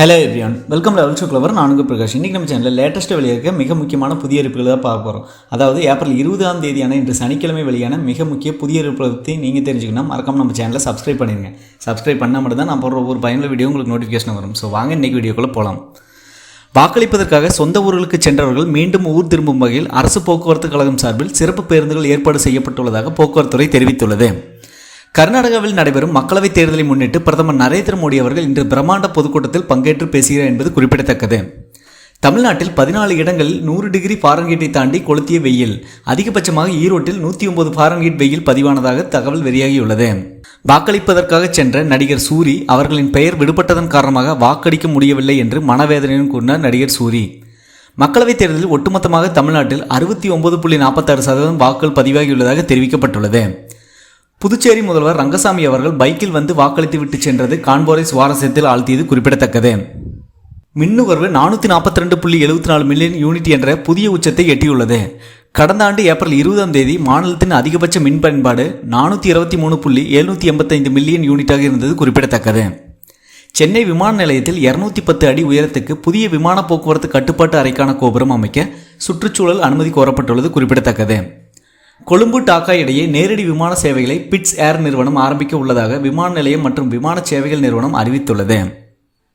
Hello everyone welcome level show clever நான் பிரகாஷ். இன்றைக்கி நம்ம சேனலில் லேட்டஸ்ட்டு வெளியிருக்க மிக முக்கியமான புதிய அறிவிப்புகளை தான் பார்க்க போகிறோம் அதாவது ஏப்ரல் இருபதாம் தேதியான இன்று சனிக்கிழமை வெளியான மிக முக்கிய புதிய அறிவிப்பை பற்றி நீங்கள் தெரிஞ்சுக்கணும் மறக்காம நம்ம சேனலை சப்ஸ்கிரைப் பண்ணிடுங்க சப்ஸ்கிரைப் பண்ணால் மட்டும் தான் நான் போடுற ஒவ்வொரு பயனுள்ள வீடியோ உங்களுக்கு நோட்டிஃபிகேஷன் வரும். ஸோ வாங்க இன்றைக்கி வீடியோக்குள்ளே போகலாம் வாக்களிப்பதற்காக சொந்த ஊர்களுக்கு சென்றவர்கள் மீண்டும் ஊர் திரும்பும் வகையில் அரசு போக்குவரத்து கழகம் சார்பில் சிறப்பு பேருந்துகள் ஏற்பாடு செய்யப்பட்டுள்ளதாக போக்குவரத்துறை தெரிவித்துள்ளது. கர்நாடகாவில் நடைபெறும் மக்களவைத் தேர்தலை முன்னிட்டு பிரதமர் நரேந்திர மோடி அவர்கள் இன்று பிரம்மாண்ட பொதுக்கூட்டத்தில் பங்கேற்று பேசுகிறார் என்பது குறிப்பிடத்தக்கது. தமிழ்நாட்டில் பதினாலு இடங்களில் நூறு டிகிரி ஃபாரன்ஹீட்டை தாண்டி கொளுத்திய வெயில் அதிகபட்சமாக ஈரோட்டில் நூற்றி ஒன்பது ஃபாரன்ஹீட் வெயில் பதிவானதாக தகவல் வெளியாகியுள்ளது. வாக்களிப்பதற்காக சென்ற நடிகர் சூரி அவர்களின் பெயர் விடுபட்டதன் காரணமாக வாக்களிக்க முடியவில்லை என்று மனவேதனையும் கூறினார் நடிகர் சூரி. மக்களவைத் தேர்தலில் ஒட்டுமொத்தமாக தமிழ்நாட்டில் அறுபத்தி ஒன்பது புள்ளி நாற்பத்தாறு சதவீதம் வாக்குகள் பதிவாகியுள்ளதாக தெரிவிக்கப்பட்டுள்ளது. புதுச்சேரி முதல்வர் ரங்கசாமி அவர்கள் பைக்கில் வந்து வாக்களித்து விட்டு சென்றது காண்போரை சுவாரஸ்யத்தில் ஆழ்த்தியது குறிப்பிடத்தக்கது. மின்னுகர்வு நானூற்றி நாற்பத்தி ரெண்டு புள்ளி எழுபத்தி நாலு மில்லியன் யூனிட் என்ற புதிய உச்சத்தை எட்டியுள்ளது. கடந்த ஆண்டு ஏப்ரல் இருபதாம் தேதி மாநிலத்தின் அதிகபட்ச மின் பயன்பாடு நானூற்றி இருபத்தி மூணு புள்ளி எழுநூற்றி எண்பத்தைந்து மில்லியன் யூனிட்டாக இருந்தது குறிப்பிடத்தக்கது. சென்னை விமான நிலையத்தில் இருநூத்தி பத்து அடி உயரத்துக்கு புதிய விமான போக்குவரத்து கட்டுப்பாட்டு அறைக்கான கோபுரம் அமைக்க சுற்றுச்சூழல் அனுமதி கோரப்பட்டுள்ளது குறிப்பிடத்தக்கது. கொழும்பு டாக்கா இடையே நேரடி விமான சேவைகளை பிட்ஸ் ஏர் நிறுவனம் ஆரம்பிக்க உள்ளதாக விமான நிலையம் மற்றும் விமான சேவைகள் நிறுவனம் அறிவித்துள்ளது.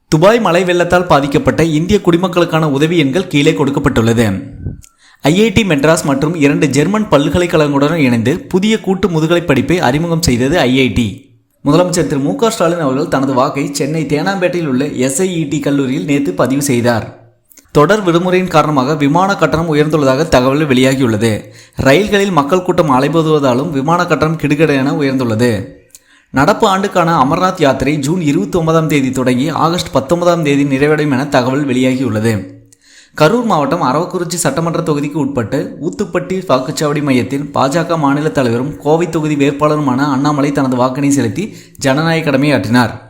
துபாய் மழை வெள்ளத்தால் பாதிக்கப்பட்ட இந்திய குடிமக்களுக்கான உதவி எண்கள் கீழே கொடுக்கப்பட்டுள்ளது. ஐஐடி மெட்ராஸ் மற்றும் இரண்டு ஜெர்மன் பல்கலைக்கழகங்களுடன் இணைந்து புதிய கூட்டு முதுகலை படிப்பை அறிமுகம் செய்தது ஐஐடி. முதலமைச்சர் திரு மு க ஸ்டாலின் அவர்கள் தனது வாக்கை சென்னை தேனாம்பேட்டையில் உள்ள எஸ்ஐஇடி கல்லூரியில் நேற்று பதிவு செய்தார். தொடர் விடுமுறையின் காரணமாக விமான கட்டணம் உயர்ந்துள்ளதாக தகவல் வெளியாகியுள்ளது. ரயில்களில் மக்கள் கூட்டம் அலைபோதுவதாலும் விமான கட்டணம் கிடுகிட உயர்ந்துள்ளது. நடப்பு ஆண்டுக்கான அமர்நாத் யாத்திரை ஜூன் இருபத்தி ஒன்பதாம் தேதி தொடங்கி ஆகஸ்ட் பத்தொன்பதாம் தேதி நிறைவடையும் என தகவல் வெளியாகியுள்ளது. கரூர் மாவட்டம் அரவக்குறிச்சி சட்டமன்ற தொகுதிக்கு உட்பட்டு ஊத்துப்பட்டி வாக்குச்சாவடி மையத்தில் பாஜக மாநில தலைவரும் கோவை தொகுதி வேட்பாளருமான அண்ணாமலை தனது வாக்கினை செலுத்தி ஜனநாயக கடமையாற்றினார்.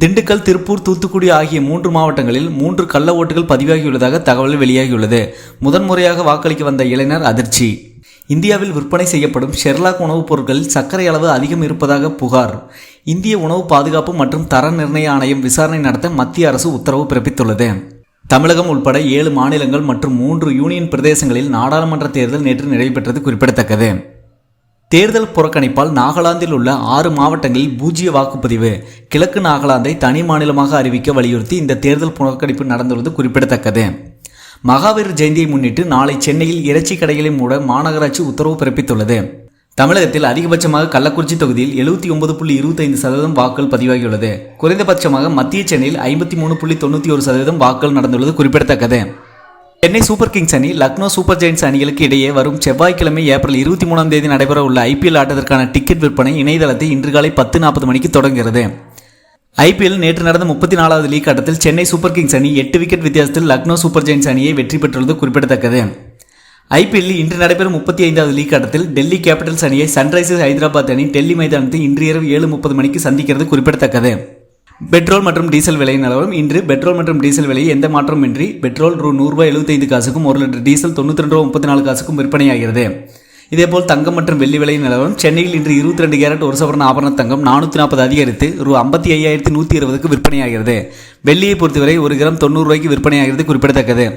திண்டுக்கல் திருப்பூர் தூத்துக்குடி ஆகிய மூன்று மாவட்டங்களில் மூன்று கள்ள ஓட்டுகள் பதிவாகியுள்ளதாக தகவல் வெளியாகியுள்ளது. முதன்முறையாக வாக்களிக்க வந்த இளைஞர் அதிர்ச்சி. இந்தியாவில் விற்பனை செய்யப்படும் ஷெர்லாக் உணவுப் பொருட்களில் சர்க்கரை அளவு அதிகம் இருப்பதாக புகார். இந்திய உணவு பாதுகாப்பு மற்றும் தர நிர்ணய ஆணையம் விசாரணை நடத்த மத்திய அரசு உத்தரவு பிறப்பித்துள்ளது. தமிழகம் உட்பட ஏழு மாநிலங்கள் மற்றும் மூன்று யூனியன் பிரதேசங்களில் நாடாளுமன்ற தேர்தல் நேற்று நடைபெற்றது குறிப்பிடத்தக்கது. தேர்தல் புறக்கணிப்பால் நாகாலாந்தில் உள்ள ஆறு மாவட்டங்களில் பூஜ்ய வாக்குப்பதிவு. கிழக்கு நாகாலாந்தை தனி மாநிலமாக அறிவிக்க வலியுறுத்தி இந்த தேர்தல் புறக்கணிப்பு நடந்துள்ளது குறிப்பிடத்தக்கது. மகாவீர் ஜெயந்தியை முன்னிட்டு நாளை சென்னையில் இறைச்சி கடைகளை மூட மாநகராட்சி உத்தரவு பிறப்பித்துள்ளது. தமிழகத்தில் அதிகபட்சமாக கள்ளக்குறிச்சி தொகுதியில் எழுபத்தி ஒன்பது புள்ளி இருபத்தைந்து சதவீதம் வாக்குகள் பதிவாகியுள்ளது. குறைந்தபட்சமாக மத்திய சென்னையில் ஐம்பத்தி மூணு புள்ளி தொண்ணூற்றி ஒரு சதவீதம் வாக்குகள் நடந்துள்ளது குறிப்பிடத்தக்கது. சென்னை சூப்பர் கிங்ஸ் அணி லக்னோ சூப்பர் ஜெயின்ஸ் அணிகளுக்கு இடையே வரும் செவ்வாய்க்கிழமை ஏப்ரல் இருபத்தி மூணாம் தேதி நடைபெற உள்ள ஐபிஎல் ஆட்டத்திற்கான டிக்கெட் விற்பனை இணையதளத்தை இன்று காலை பத்து நாற்பது மணிக்கு தொடங்குகிறது. ஐபிஎல் நேற்று நடந்த முப்பத்தி நாலாவது லீக் ஆட்டத்தில் சென்னை சூப்பர் கிங்ஸ் அணி எட்டு விக்கெட் வித்தியாசத்தில் லக்னோ சூப்பர் ஜெயின்ஸ் அணியை வெற்றி பெற்றுள்ளது குறிப்பிடத்தக்கது. ஐபிஎல்லில் இன்று நடைபெறும் முப்பத்தி ஐந்தாவது லீக் ஆட்டத்தில் டெல்லி கேபிட்டல்ஸ் அணியை சன்ரைசர்ஸ் ஹைதராபாத் அணி டெல்லி மைதானத்தை இன்று இரவு ஏழு முப்பது மணிக்கு சந்திக்கிறது குறிப்பிடத்தக்கது. பெட்ரோல் மற்றும் டீசல் விலை நிலவரம் இன்று பெட்ரோல் மற்றும் டீசல் விலை எந்த மாற்றமின்றி பெட்ரோல் ரூ நூறுரூவா எழுபத்தைந்து காசுக்கும் ஒரு லிட்டர் டீசல் தொண்ணூற்றி ரெண்டு ரூபா முப்பத்தி நாலு காசுக்கும் விற்பனையாகிறது. இதேபோல் தங்கம் மற்றும் வெள்ளி விலை நிலவரம் சென்னையில் இன்று இருபத்தி ரெண்டு கேரட் ஒரு சவரன் ஆபரண தங்கம் நானூற்றி நாற்பது அதிகரித்து ரூ ஐம்பத்தி ஐயாயிரத்தி நூற்றி இருபதுக்கு விற்பனையாகிறது. வெள்ளியை பொறுத்தவரை ஒரு கிராம் தொண்ணூறு ரூபாய்க்கு விற்பனையாகிறது குறிப்பிடத்தக்கது.